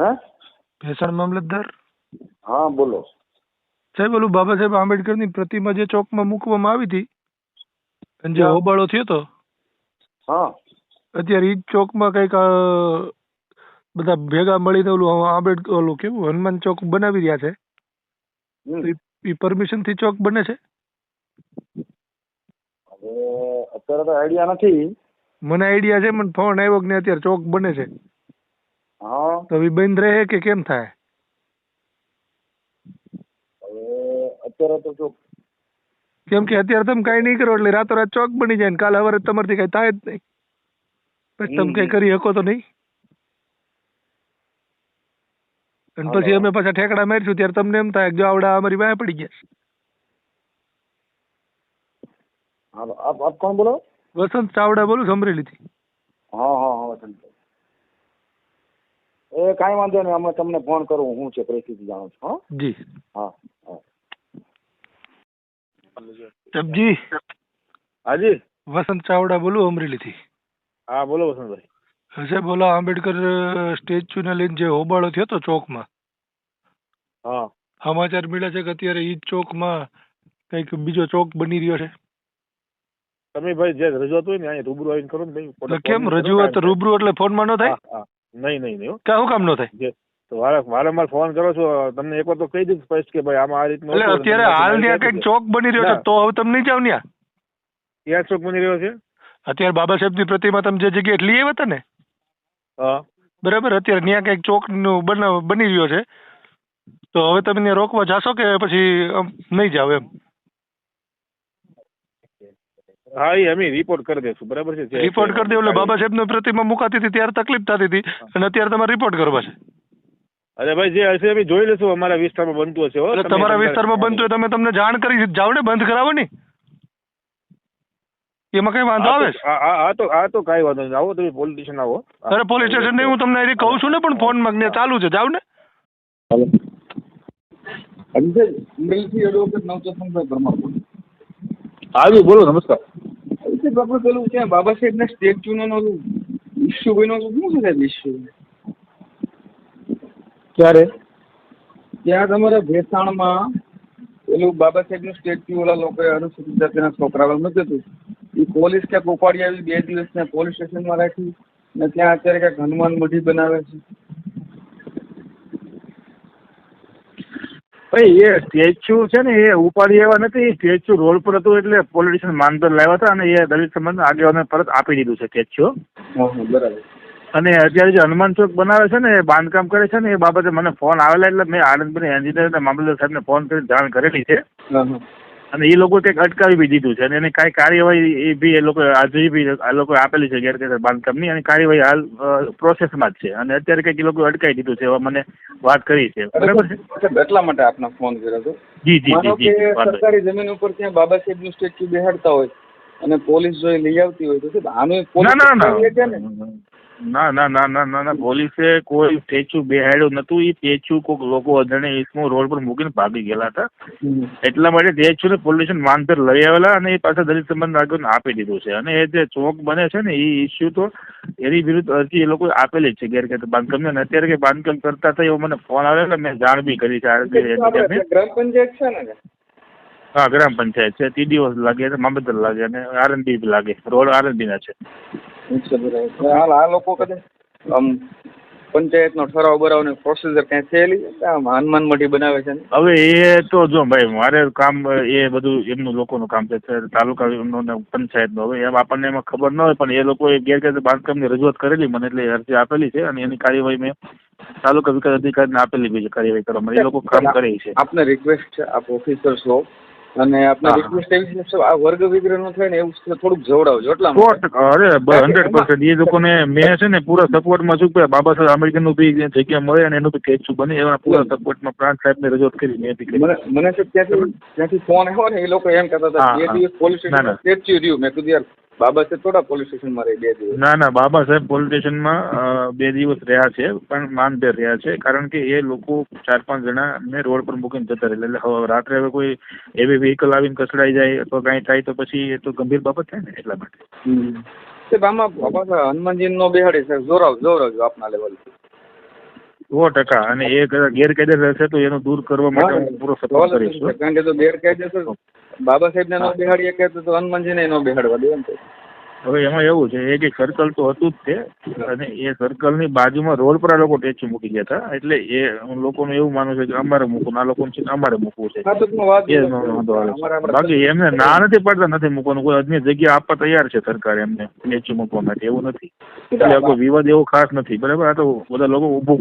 હે? ભેસાણ મામલતદાર? હા બોલો. સાહેબ ઓલું બાબા સાહેબ આંબેડકરની પ્રતિમા જે ચોકમાં મૂકવામાં આવી હતી અને જે હોબાળો થયો હતો હા. અત્યારે ઈ ચોકમાં કંઈક બધા ભેગા મળીને ઓલું આંબેડકર ઓલું કેવું હનુમાન ચોક બનાવી રહ્યા છે? ઈ એ પરમિશનથી ચોક બને છે? હવે અત્યારે તો આઈડિયા નથી. મને આઈડિયા છે મને ફોન આવ્યો કે ને અત્યારે ચોક બને છે. હા. તો વિબંધ રહે કે કેમ થાય? હવે અત્યારે તો જો કેમ કે અત્યારે તમે કાંઈ નહીં કરો એટલે રાતોરાત ચોક બની જાય ને કાલે સવારે તમારથી કાંઈ થાય જ નહીં. પછી તમે હમ. કરી શકો તો નહીં. અને પછી અમે પાછા ઠેકડા મારીશું ત્યારે તમને એમ થાય કે જો આવડા અમારી વાય પડી ગયા. હાલો. આપ આપ કોણ બોલો? વસંત ચાવડા બોલું છું અમરેલીથી. હા હા હા વસંતભાઈ એ કાંઈ વાંધો નહીં અમે તમને ફોન કરું હું છે પરિસ્થિતિ જાણું છું હા. જી. હા હા. જપજી હાજી. વસંત ચાવડા બોલું અમરેલીથી. હા બોલો વસંતભાઈ. હશે બોલો આંબેડકર સ્ટેચ્યુને લઈને જે હોબાળો થયો હતો ચોકમાં? હા. સમાચાર મળ્યા છે કે અત્યારે ઈ ચોકમાં કંઈક બીજો ચોક બની રહ્યો છે? તમે ભાઈ જે રજૂઆત હોય ને અહીંયા રૂબરૂ આવીને કરો ને ભાઈ. કેમ? રજૂઆત રૂબરૂ એટલે ફોનમાં ન થાય. નહીં નહીં નહીં. કે કામ ન થાય? તો વારંવાર ફોન કરો છો તમને એકવાર તો કહી દીધું સ્પષ્ટ કે ભાઈ આમાં આ રીતનું એટલે અત્યારે હાલ ત્યાં કંઈક ચોક બની રહ્યો છે તો હવે તમે નહીં જાવ ત્યાં. ક્યાં ચોક બની રહ્યો છે? અત્યારે બાબા સાહેબની પ્રતિમા તમે જે જગ્યાએ લઈ આવ્યા હતા ને? હા. બરાબર અત્યારે ત્યાં કંઈક ચોકનું બની રહ્યો છે. તો હવે તમે ત્યાં રોકવા જાશો કે પછી નહીં જાવ એમ? હા એ અમે રિપોર્ટ કરી દઈશું બરાબર છે? જે- રિપોર્ટ કરી દે એટલે બાબા સાહેબની પ્રતિમા મુકાતી હતી ત્યારે તકલીફ થતી હતી. અને અત્યારે તમારે રિપોર્ટ કરવા છે. અરે ભાઈ જે હશે અમે જોઈ લેશું અમારા વિસ્તારમાં બનતું હશે હો. એટલે તમારા વિસ્તારમાં બનતું હોય તમે તમને જાણ કરી જાવ ને બંધ કરાવો ને. એમાં કઈ વાંધો આવે આ હા તો- હા તો કઈ તો કાંઈ વાંધો નહીં. આવો તમે પોલીસ સ્ટેશન આવો. અરે પોલીસ સ્ટેશન નહીં હું તમને કહું છું ને પણ ફોનમાં ચાલુ છે. જાવ ને. અમરેલીથી એડવોકેટ નવચેતનભાઈ પરમાર બોલું. બોલો નમસ્કાર. સાહેબ આપણે પેલું ત્યાં બાબા સાહેબના સ્ટેચ્યુનો ઓલું ઇસ્યુ બન્યો તો શું છે સાહેબ ઇસ્યુ ક્યારે? ત્યાં તમારે ભેસાણમાં પેલું બાબા સાહેબનું સ્ટેચ્યુ ઓલા લોકોએ અનુસૂચિત જાતિના છોકરાઓ મૂક્યું હતું. એ પોલીસ ક્યાંક ઉપાડી આવી બે દિવસ ત્યાં પોલીસ સ્ટેશનમાં રાખી ને ત્યાં અત્યારે ક્યાંક હનુમાન મઢી બનાવે છે. ભાઈ એ સ્ટેચ્યુ છે ને એ ઉપાડી એવા નથી. સ્ટેચ્યુ રોડ પર હતું એટલે પોલિટિશિયન માનભર લાવ્યા હતા અને એ દલિત સમાજના આગેવાને પરત આપી દીધું છે સ્ટેચ્યુ. બરાબર. અને અત્યારે જે હનુમાન ચોક બનાવે છે ને એ બાંધકામ કરે છે ને એ બાબતે મને ફોન આવેલા એટલે મેં આનંદભાઈ એન્જિનિયર અને મામલતદાર સાહેબને ફોન કરી જાણ કરેલી છે. અને એ લોકો કંઈક અટકાવી બી દીધું છે અને એની કાંઈ કાર્યવાહી એ બી એ લોકો આજે બી આ લોકોએ આપેલી છે ગેરકાયદેસર બાંધકામની અને કાર્યવાહી હાલ પ્રોસેસમાં જ છે. અને અત્યારે કંઈક એ લોકો અટકાવી દીધું છે એવા મને વાત કરી છે. બરાબર છે? એટલા માટે આપને ફોન કર્યો હતો. જી જી જી સરકારી જમીન ઉપર ત્યાં બાબા સાહેબનું સ્ટેચ્યુ બેહાડતા હોય અને પોલીસ જો લઈ આવતી હોય તો આનું ના ને? ના ના ના ના ના ના ના પોલીસે કોઈ સ્ટેચ્યુ બેહાડ્યું નતું. એ સ્ટેચ્યુ કોઈક લોકો અજાણે ઇસમો રોડ પર મૂકીને ભાગી ગયેલા હતા. એટલા માટે સ્ટેચ્યુને પોલ્યુશન માનભર લઈ આવેલા અને એ પાછા દલિત સંબંધ આગળ આપી દીધું છે. અને એ જે ચોક બને છે ને એ ઇસ્યુ તો એની વિરુદ્ધ અરજી એ લોકો આપેલી છે ગેરકાયદે. બાંધકામની અને અત્યારે કે બાંધકામ કરતા હતા એવો મને ફોન આવેલો એટલે મેં જાણ બી કરી છે ગ્રામ પંચાયત છે ને હા ગ્રામ પંચાયત છે. ટીડીઓ લાગે છે મામલતદાર લાગે અને આરએનબી લાગે. રોડ આરએનબી ના છે. હાલ આ લોકો કદાચ આમ પંચાયતનો ઠરાવ બરાવની પ્રોસીજર ક્યાંય થયેલી આમ હનુમાન મઢી બનાવે છે હવે એ તો જો ભાઈ મારે કામ એ બધું એમનું લોકોનું કામ છે. તાલુકા એમનું ને પંચાયતનું. હવે એમ આપણને એમાં ખબર ન હોય પણ એ લોકોએ ગેરકાયદે બાંધકામની રજૂઆત કરેલી મને એટલે અરજી આપેલી છે અને એની કાર્યવાહી મેં તાલુકા વિકાસ અધિકારીને આપેલી બી કાર્યવાહી કરવા માટે એ લોકો કામ કરે છે. આપને રિક્વેસ્ટ છે આપ ઓફિસર છો અને આપને હા. રિક્વેસ્ટ એવી છે આ વર્ગ વિગ્રહ નો થાય ને એવું થોડુંક જવડાવજો એટલા સો. ટકા અરે હંડ્રેડ પર્સન્ટ એ લોકોને મેં છે ને પૂરા સપોર્ટમાં છું કે બાબા સાહેબ આંબેડકરનું બી જગ્યા મળે અને એનું બી સ્ટેચ્યુ બને એવા પૂરા સપોર્ટમાં પ્રાંત સાહેબને રજૂઆત કરી મેં બી મને મને ત્યાંથી ત્યાંથી ફોન આવ્યો ને એ લોકો એમ કહેતા હતા બે દિવસ પોલીસ. સ્ટેશન રહ્યું મેં કીધું યાર બાબા સાહેબ થોડા પોલીસ સ્ટેશનમાં રહી બે દિવસ. ના ના બાબા સાહેબ પોલીસ સ્ટેશનમાં બે દિવસ રહ્યા છે પણ માનભેર રહ્યા છે કારણ કે એ લોકો ચાર પાંચ જણા ને રોડ પર મૂકીને જતા રહેલા. એટલે હવે રાત્રે હવે કોઈ એવી વ્હીકલ આવીને કસડાઈ જાય અથવા કાંઈ થાય તો પછી એ તો ગંભીર બાબત થાય ને એટલા માટે. સાહેબ આમાં બાબા સાહેબ હનુમાનજી નો બેહાડી સાહેબ જોરાવ જોરાવજો આપના લેવલ સો ટકા. અને એ ગેરકાયદેસર હશે તો એનું દૂર કરવા માટે હું પૂરો સપોર્ટ કરીશ કારણ કે જો ગેરકાયદેસર બાબા સાહેબ ને બેહાડીએ કે તો હનુમાનજી ને નો બેહાડવા દે એમ હવે એમાં એવું છે એક એક સર્કલ તો હતું જ તે. અને એ સર્કલની બાજુમાં રોડ પર આ લોકો ટેચી મૂકી ગયા હતા. એટલે એ લોકોનું એવું માનવું છે કે અમારે મૂકવું આ લોકોનું છે અમારે મૂકવું છે. એ વાંધો આવે બાકી એમને ના નથી પડતા નથી મૂકવાનું. કોઈ અન્ય જગ્યા આપવા તૈયાર છે સરકાર એમને ટેચી મૂકવા માટે. એવું નથી. એટલે આ કોઈ વિવાદ એવો ખાસ નથી. બરાબર? આ તો બધા લોકો ઊભું